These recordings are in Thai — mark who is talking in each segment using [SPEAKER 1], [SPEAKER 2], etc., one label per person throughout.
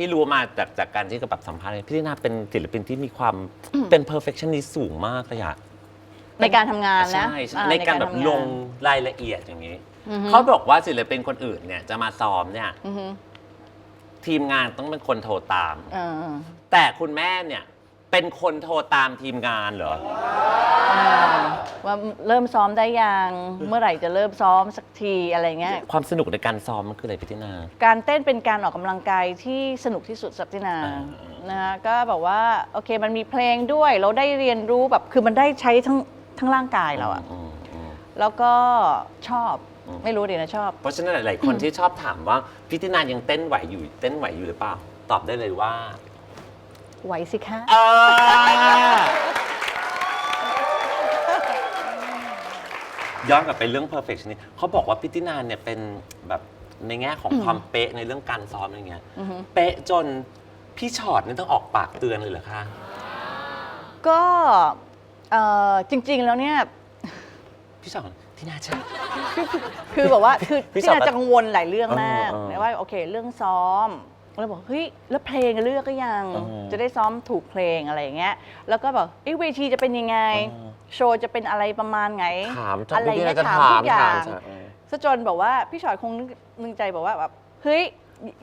[SPEAKER 1] ที่รู้มาจากจากการที่กระแบบสัมภาษณ์เนี่ยพี่ตินาเป็นศิลปินที่มีความเป็น perfectionist สูงมากเลยอะ
[SPEAKER 2] ในการทำงานนะ
[SPEAKER 1] ใช่ใช่
[SPEAKER 2] อ่
[SPEAKER 1] ในการแบบ
[SPEAKER 2] ทำงน
[SPEAKER 1] ลงรายละเอียดอย่างนี้
[SPEAKER 2] อือฮึ
[SPEAKER 1] เขาบอกว่าศิลปินคนอื่นเนี่ยจะมาซ้อมเนี่ย
[SPEAKER 2] อือฮึ
[SPEAKER 1] ทีมงานต้องเป็นคนโทรตาม
[SPEAKER 2] เออ
[SPEAKER 1] แต่คุณแม่เนี่ย เป็นคนโทรตามทีมงานเหรอ
[SPEAKER 2] อ่าว่าเริ่มซ้อมได้ยังเมื่อไหร่จะเริ่มซ้อมสักทีอะไรเงี้ย
[SPEAKER 1] ความสนุกในการซ้อมมันคืออะไรพี่ตินา
[SPEAKER 2] การเต้นเป็นการออกกำลังกายที่สนุกที่สุดสักที่นา
[SPEAKER 1] อ่า
[SPEAKER 2] นะคะก็แบบว่าโอเคมันมีเพลงด้วย เราได้เรียนรู้แบบคือมันได้ใช้ทั้งทั้งร่างกายเราอะ
[SPEAKER 1] อืมอืม
[SPEAKER 2] แล้วก็ชอบ
[SPEAKER 1] อืม
[SPEAKER 2] ไม่รู้ดีนะชอบ
[SPEAKER 1] เพราะฉะนั้นหลาย ๆ คนที่ชอบถามว่าพี่ตินายังเต้นไหวอยู่เต้นไหวอยู่หรือเปล่า ตอบได้เลยว่า
[SPEAKER 2] ไหวสิคะ
[SPEAKER 1] เออย้อนกลับไปเรื่อง perfect นี่เขาบอกว่าพี่ตินาเนี่ยเป็นแบบในแง่ของความเป๊ะในเรื่องการซ้อมอะไรเงี้ย
[SPEAKER 2] อือฮึ
[SPEAKER 1] เป๊ะจนพี่ชอตนี่ต้องออกปากเตือนเลยเหรอคะ
[SPEAKER 2] ก็เอ่อจริง ๆ แล้วเนี่ย
[SPEAKER 1] พี่ชอตที่น่าใช่
[SPEAKER 2] คือแบบว่าคือ
[SPEAKER 1] พี่
[SPEAKER 2] ที่
[SPEAKER 1] สาว
[SPEAKER 2] น่าจะกังวลหลายเรื่องมาก
[SPEAKER 1] เออเออ
[SPEAKER 2] แต่ว่าโอเค เรื่องซ้อม แล้วบอกเฮ้ยแล้วเพลงเลือกก็ยัง
[SPEAKER 1] เออ
[SPEAKER 2] จะได้ซ้อมถูกเพลงอะไรอย่างเงี้ยแล้วก็แบบเอ้ยเวทีจะเป็นยังไง
[SPEAKER 1] เออ
[SPEAKER 2] โชว์จะเป็นอะไรประมาณไหน
[SPEAKER 1] ถาม
[SPEAKER 2] อะไร
[SPEAKER 1] พี่
[SPEAKER 2] เงี้ย
[SPEAKER 1] จะ
[SPEAKER 2] ถาม
[SPEAKER 1] ถาม
[SPEAKER 2] ทุกอย่า
[SPEAKER 1] ถาม
[SPEAKER 2] ง
[SPEAKER 1] จะเออ
[SPEAKER 2] ซะจนบอกว่าพี่ชอยคงนึกนึกใจบอกว่าแบบเฮ้ย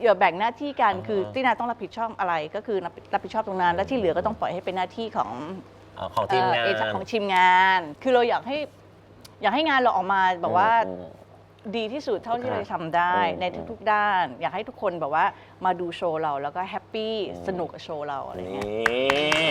[SPEAKER 2] อย่าแบ่งหน้าที่กัน
[SPEAKER 1] อ่า
[SPEAKER 2] คือที่นาต้องรับผิดชอบอะไรก็คือรับรับผิดชอบตรงนั้น และที่เหลือก็ต้องปล่อยให้เป็นหน้าที่ของ
[SPEAKER 1] เอ่อของทีมงาน
[SPEAKER 2] เอ่อเอของทีมงาน คือเราอยากให้อยากให้งานเราออกมาแบบว่า
[SPEAKER 1] อืม
[SPEAKER 2] ดีที่สุดเท่าที่
[SPEAKER 1] ครับ
[SPEAKER 2] เราจะทำได้
[SPEAKER 1] อืม
[SPEAKER 2] ในทุกๆด้าน อยากให้ทุกคนแบบว่ามาดูโชว์เราแล้วก็แฮปปี้
[SPEAKER 1] อืม
[SPEAKER 2] สนุกกับโชว์เราอะไร
[SPEAKER 1] อืม
[SPEAKER 2] เงี้ย
[SPEAKER 1] นี่